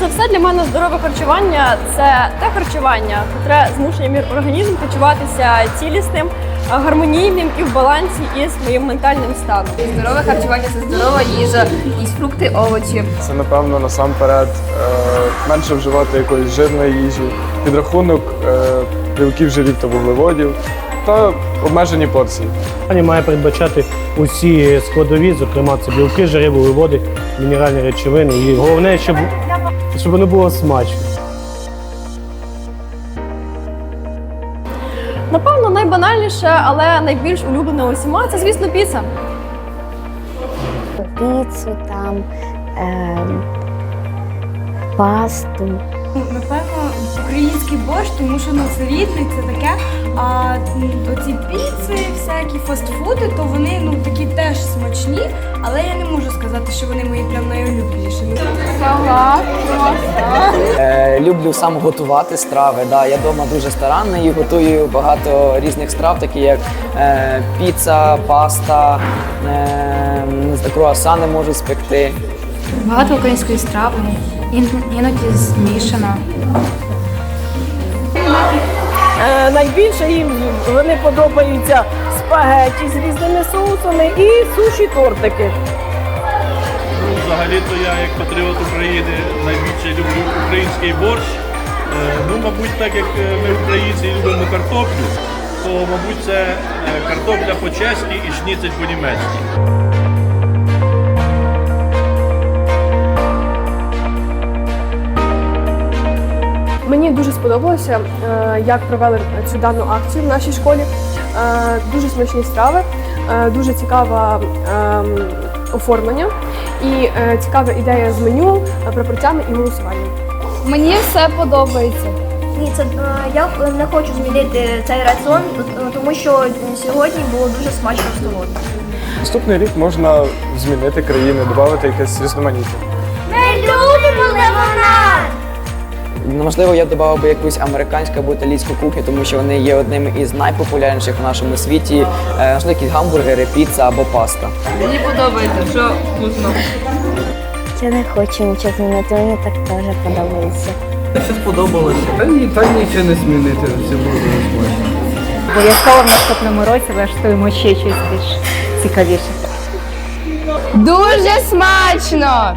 за все для мене здорове харчування це те харчування, яке змушує мій організм почуватися цілісним, гармонійним і в балансі із моїм ментальним станом. Здорове харчування це здорова їжа, якісь фрукти, овочі. Це напевно насамперед е, менше вживати якоїсь жирної їжі, підрахунок е, білків, жирів та вуглеводів та обмежені порції. Харчування має передбачати усі складові, зокрема це білки, жири, вуглеводи, мінеральні речовини. І головне, щоб, щоб воно було смачно. Напевно, найбанальніше, але найбільш улюблене усіма це, звісно, піца. піцу, там, ем, пасту. Напевно, український борщ, тому що ну, це рідний, це таке. А м, оці піци, всякі фастфуди, то вони ну такі теж смачні, але я не можу сказати, що вони мої прям найулюбленіші. Ну, Е, люблю сам готувати страви. Да. Я вдома дуже старанний і готую багато різних страв, такі як е, піца, паста, е, круасани можу спекти. Багато української страви, ін- іноді змішана. Е, найбільше їм вони подобаються спагеті з різними соусами і суші тортики. Ну, Взагалі-то я як патріот України найбільше люблю український борщ. Е, Ну, мабуть, так як е, ми українці любимо картоплю, то мабуть це е, картопля по-чеськи і шніцель по-німецьки. Мені дуже сподобалося, е, як провели цю дану акцію в нашій школі. Е, Дуже смачні страви, е, дуже цікаве ем, оформлення і цікава ідея з меню, прапорцями і голосуванням. Мені все подобається. Ні, це я не хочу змінити цей раціон, тому що сьогодні було дуже смачно в столові. Наступний рік можна змінити країни, додати якесь різноманіття. Можливо, я додав би якусь американську або італійську кухню, тому що вони є одними із найпопулярніших в нашому світі. Е, Можливо, якісь гамбургери, піца або паста. Мені подобається, що вкусно. Я не хочу нічого змінити, мені так теж подобається. Що сподобалося? Та ні, та нічого не змінити, все було дуже смачно. Обов'язково в наступному році влаштуємо ще щось більш цікавіше. Дуже смачно!